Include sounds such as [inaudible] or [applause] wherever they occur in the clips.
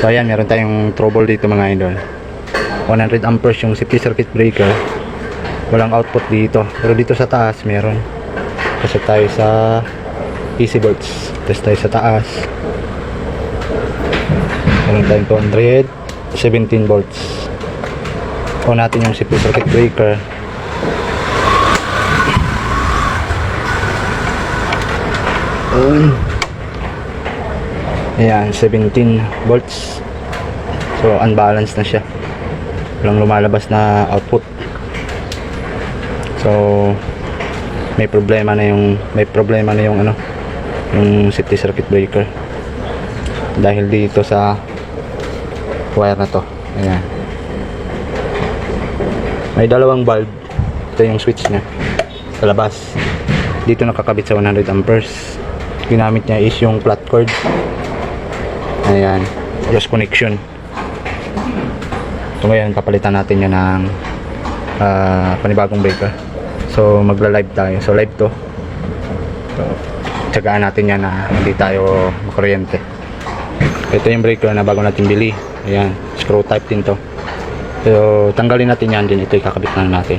So ayan, meron tayong trouble dito mga idol. 100 amperes yung safety circuit breaker. Walang output dito. Pero dito sa taas meron. Kasi tayo sa easy volts. Test tayo sa taas. Meron tayong 217 volts. On natin yung safety circuit breaker. On. Ayan, 17 volts. So, unbalanced na siya. Walang lumalabas na output. So, may problema na yung may problema na yung ano, yung safety circuit breaker. Dahil dito sa wire na to. Ayan. May dalawang bulb. Ito yung switch niya. Sa labas. Dito nakakabit sa 100 amperes. Ginamit niya is yung flat cord. Ayan. Just connection. So ngayon, papalitan natin yan ng ah, panibagong breaker. So magla-live tayo. So live to. So, tsagaan natin yan na hindi tayo makuryente. Ito yung breaker na bago natin bili. Ayan. Screw type din to. So tanggalin natin yan din. Ito ikakabit na natin.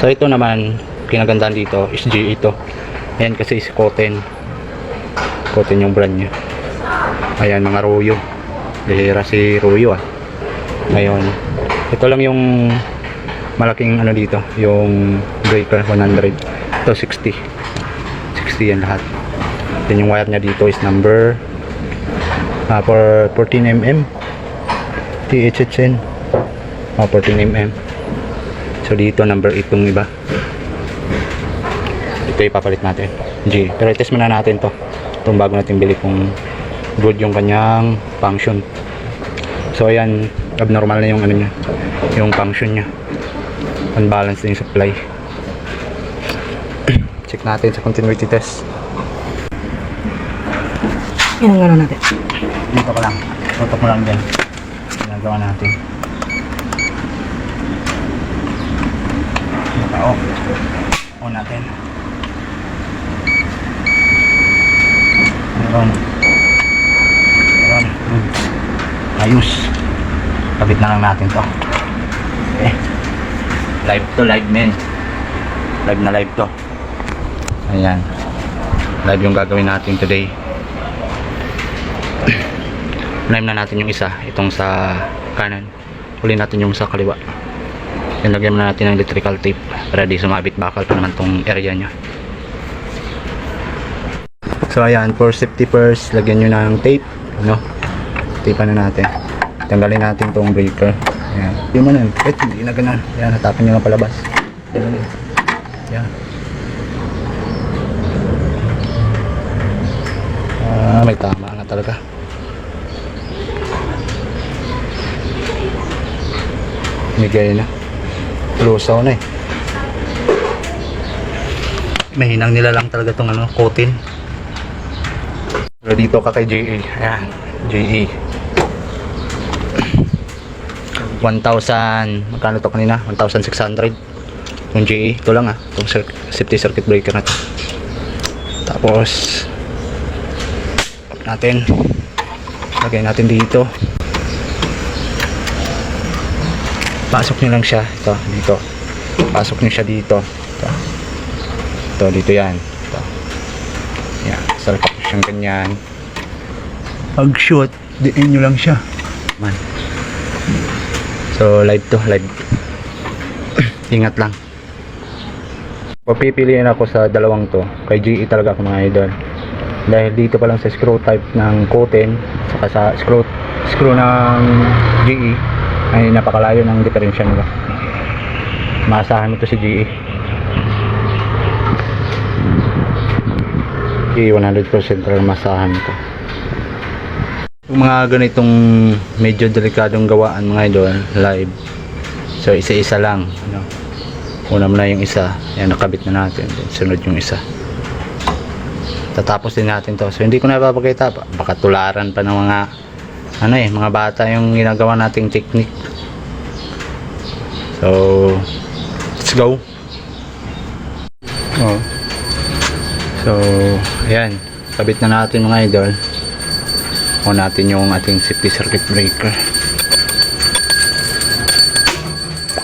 So ito naman, kinagandaan dito is G ito. Ayan kasi is Koten. Koten yung brand niya. Ayan mga Royo. Bihira si Royo ah. Ngayon, ito lang yung malaking ano dito, yung breaker 100. Ito 60. 60 yan lahat. Then yung wire niya dito is number ah, for 14 mm. THHN. Ah, 14 mm. So dito number 8 tong iba. Ito ipapalit natin. G. Pero i-test muna natin to. Itong bago natin bili kung good yung kanyang function. So ayan, abnormal na yung ano niya, yung function niya. Unbalanced na yung supply. [clears throat] Check natin sa continuity test. Yan ang ano natin. Dito ko lang. Tutok mo lang dyan. Ginagawa natin. Naka-off. On natin. Meron. Good. Ayos. Kabit na lang natin to. Okay. Live to live men. Live na live to. Ayan. Live yung gagawin natin today [clears throat] live na natin yung isa itong sa kanan huli natin yung sa kaliwa yan lagyan na natin ng electrical tape para di sumabit bakal pa naman tong area nya so ayan for safety first lagyan nyo ng tape no tape na natin. Tanggalin natin tong breaker. Hindi mo na wait hindi na ganun. Ayan hatapin nyo lang palabas. Yan yan ah may tama na talaga. Migay na. Lusaw na eh. Mahinang nila lang talaga tong ano, coating. Pero dito ka kay JE. Ayan, JE. 1,000, magkano to kanina? 1,600. Yung JE, ito lang ah. Itong safety circuit breaker na to. Tapos, natin. Lagay natin dito. pasok nyo lang siya ito dito pasok nyo siya dito ito ito dito yan ito yan nyo siyang ganyan pag shoot diin nyo lang siya. Man. So live to live. Ingat lang. Papipiliin ako sa dalawang to. Kay GE talaga ako mga idol. Dahil dito pa lang sa screw type ng Koten saka sa screw screw ng GE ay napakalayo ng diferensya nila. Maasahan mo to si GE GE 100% pero masahan to yung mga ganitong medyo delikadong gawaan mga idol live. So isa isa lang ano. una mo na yung isa. Yan nakabit na natin. Sunod yung isa. Tatapos din natin to. So hindi ko na papakita pa baka tularan pa ng mga ano eh mga bata yung ginagawa nating technique. So let's go. Oh. so ayan. Kabit na natin mga idol on natin yung ating safety circuit breaker.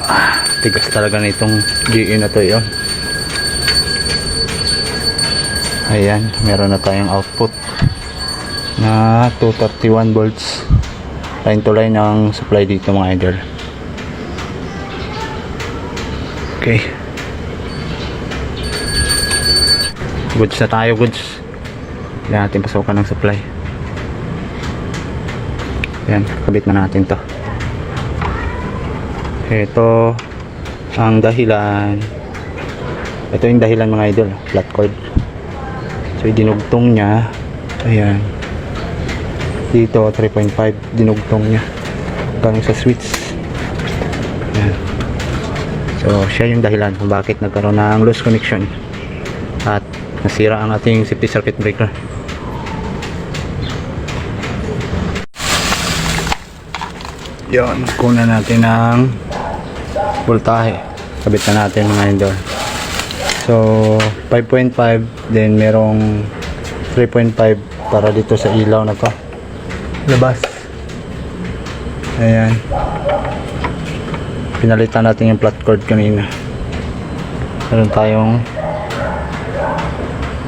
Ah, tigas talaga na itong GE na to yun ayan meron na tayong output na 231 volts line to line ang supply dito mga idol. Okay. Goods na tayo goods. Hindi natin pasukan ng supply yan kabit na natin to. Ito ang dahilan. Ito yung dahilan mga idol flat cord. So dinugtong niya ayan. Dito 3.5 dinugtong niya. Hanggang sa switch. Ayan. So siya yung dahilan kung bakit nagkaroon ng loose connection at nasira ang ating safety circuit breaker yon kuna natin ng voltahe. Kabit na natin mga idol. So 5.5 then merong 3.5 para dito sa ilaw na to. Labas. Ayan. Pinalitan natin yung flat cord kanina. Meron tayong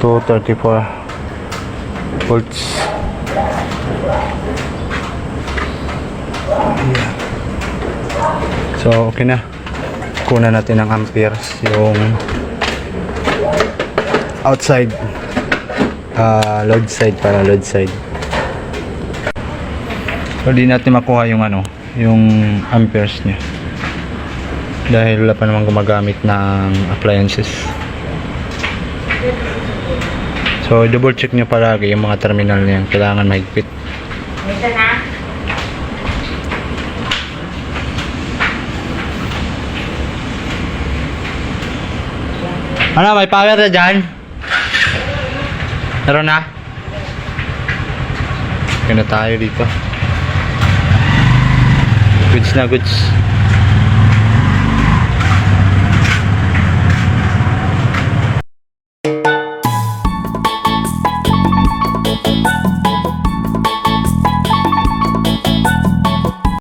234 volts So okay na. Kuna natin ng amperes yung outside ah, load side para load side. So di natin makuha yung ano yung amperes niya. Dahil wala pa naman gumagamit ng appliances. So double check nyo palagi yung mga terminal niya kailangan mahigpit. Ito ano may power na dyan? Meron na. Na tayo dito? Goods na goods